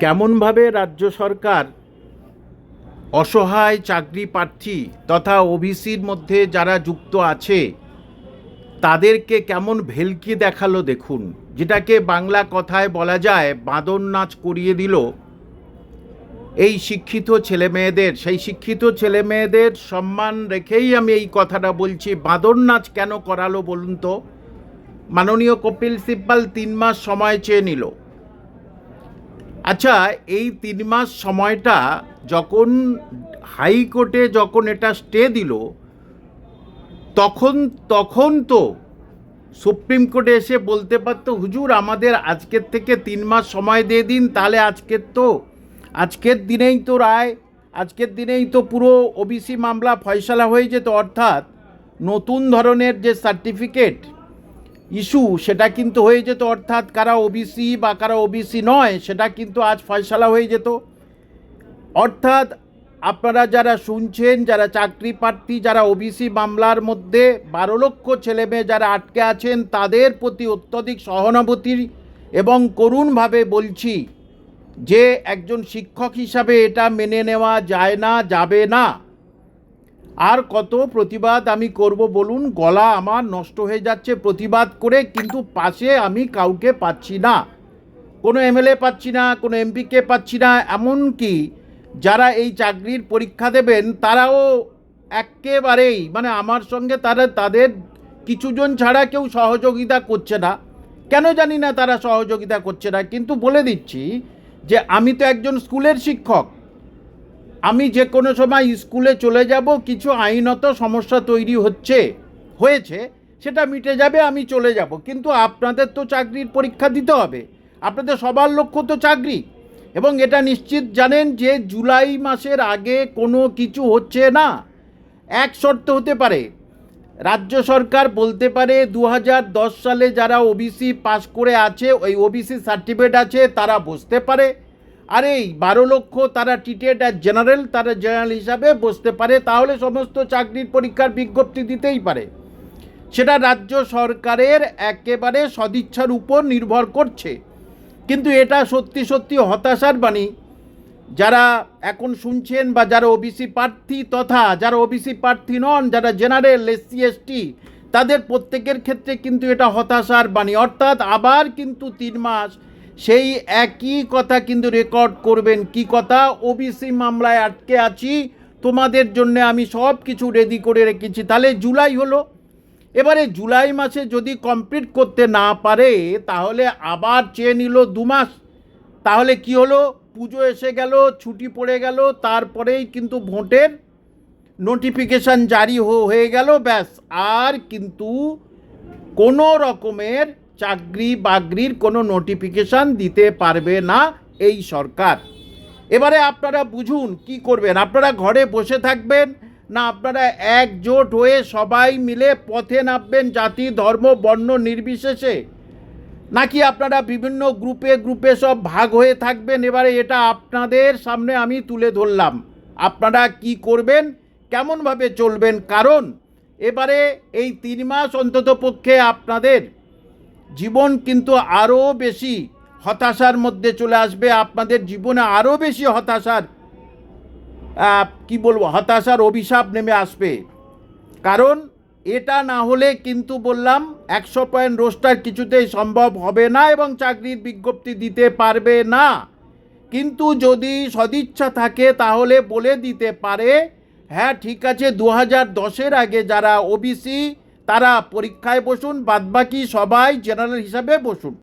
কেমনভাবে রাজ্য সরকার অসহায় চাকরি প্রার্থী তথা ওবিসির মধ্যে যারা যুক্ত আছে, তাদেরকে কেমন ভেলকি দেখাল দেখুন। যেটাকে বাংলা কথায় বলা যায়, বাঁদর নাচ করিয়ে দিল। এই শিক্ষিত ছেলে মেয়েদের সেই শিক্ষিত ছেলে মেয়েদের সম্মান রেখেই আমি এই কথাটা বলছি। বাঁদর নাচ কেন করালো বলুন তো? মাননীয় কপিল সিব্বাল তিন মাস সময় চেয়ে নিল। আচ্ছা এই তিন মাস সময়টা যখন হাইকোর্টে যখন এটা স্টে দিল, তখন তখন তো সুপ্রিম কোর্টে এসে বলতে পারতো, হুজুর, আমাদের আজকের থেকে তিন মাস সময় দিয়ে দিন, তাহলে আজকের তো, আজকের দিনেই তো রায়, আজকের দিনেই তো পুরো ওবিসি মামলা ফয়সালা হয়ে যেত। অর্থাৎ নতুন ধরনের যে সার্টিফিকেট ইস্যু, সেটা কিন্তু হয়ে যেত অর্থাৎ কারা ওবিসি বা কারা ওবিসি নয়, সেটা কিন্তু আজ ফয়সালা হয়ে যেত। অর্থাৎ আপনারা যারা শুনছেন, যারা চাকরি প্রার্থী, যারা ওবিসি মামলার মধ্যে বারো লক্ষ ছেলেমেয়ে যারা আটকে আছেন, তাদের প্রতি অত্যধিক সহানুভূতির এবং করুণভাবে বলছি যে একজন শিক্ষক হিসাবে এটা মেনে নেওয়া যায় না, যাবে না। আর কত প্রতিবাদ আমি করব বলুন? গলা আমার নষ্ট হয়ে যাচ্ছে প্রতিবাদ করে, কিন্তু পাশে আমি কাউকে পাচ্ছি না। কোনো এমএলএ পাচ্ছি না, কোনো এমপিকে পাচ্ছি না, এমনকি যারা এই চাকরির পরীক্ষা দেবেন, তারাও একেবারেই মানে আমার সঙ্গে তারা, তাদের কিছুজন ছাড়া কেউ সহযোগিতা করছে না। কেন জানি না তারা সহযোগিতা করছে না, কিন্তু বলে দিচ্ছি যে আমি তো একজন স্কুলের শিক্ষক। আমি যে কোনো সময় স্কুলে চলে যাব, কিছু আইনত সমস্যা তৈরি হচ্ছে, হয়েছে, সেটা মিটে যাবে, আমি চলে যাব। কিন্তু আপনাদের তো চাকরির পরীক্ষা দিতে হবে। আপনাদের সবার লক্ষ্য তো চাকরি। এবং এটা নিশ্চিত জানেন যে জুলাই মাসের আগে কোনো কিছু হচ্ছে না। এক শর্ত হতে পারে। রাজ্য সরকার বলতে পারে দু হাজার দশ সালে যারা ওবিসি পাস করে আছে, ওই ওবিসি সার্টিফিকেট আছে, তারা বসতে পারে। আর এই বারো লক্ষ তারা টিটেড আর জেনারেল তারা জেনারেল হিসাবে বসতে পারে, তাহলে সমস্ত চাকরির পরীক্ষার বিজ্ঞপ্তি দিতেই পারে। সেটা রাজ্য সরকারের একেবারে সদিচ্ছার উপর নির্ভর করছে। কিন্তু এটা সত্যি সত্যি হতাশার বাণী। যারা এখন শুনছেন বা যারা ওবিসি প্রার্থী তথা যারা ওবিসি প্রার্থী নন, যারা জেনারেল এসসি এসটি তাদের প্রত্যেকের ক্ষেত্রে কিন্তু এটা হতাশার বাণী। অর্থাৎ আবার কিন্তু তিন মাস সেই একই কথা কিন্তু রেকর্ড করবেন। কি কথা? ওবিসি মামলায় আটকে আছি। তোমাদের জন্য আমি সব কিছু রেডি করে রেখেছি। তাহলে জুলাই হলো। এবারে জুলাই মাসে যদি কমপ্লিট করতে না পারে, তাহলে আবার চেয়ে নিল দু মাস। তাহলে কি হলো? পুজো এসে গেল, ছুটি পড়ে গেল, তারপরেই কিন্তু ভোটের নোটিফিকেশান জারি হয়ে গেল। ব্যাস, আর কিন্তু কোনো রকমের চাকরি বাকরির কোনো নোটিফিকেশান দিতে পারবে না এই সরকার। এবারে আপনারা বুঝুন কি করবেন? আপনারা ঘরে বসে থাকবেন না আপনারা একজোট হয়ে সবাই মিলে পথে নামবেন জাতি, ধর্ম, বর্ণ নির্বিশেষে? নাকি আপনারা বিভিন্ন গ্রুপে গ্রুপে সব ভাগ হয়ে থাকবেন? এবারে এটা আপনাদের সামনে আমি তুলে ধরলাম। আপনারা কি করবেন? কেমনভাবে চলবেন? কারণ এবারে এই তিন মাস অন্তত পক্ষে আপনাদের জীবন কিন্তু আরও বেশি হতাশার মধ্যে চলে আসবে, আপনাদের জীবনে আরও বেশি হতাশার কি বলব, হতাশার অভিশাপ নেমে আসবে। কারণ এটা না হলে কিন্তু বললাম, একশো পয়েন্ট রোস্টার কিছুতেই সম্ভব হবে না এবং চাকরির বিজ্ঞপ্তি দিতে পারবে না। কিন্তু যদি সদিচ্ছা থাকে তাহলে বলে দিতে পারে হ্যাঁ ঠিক আছে, দু হাজার দশের আগে যারা ওবিসি তারা পরীক্ষায় বসুন বাদবাকি সবাই জেনারেল হিসাবে বসুন।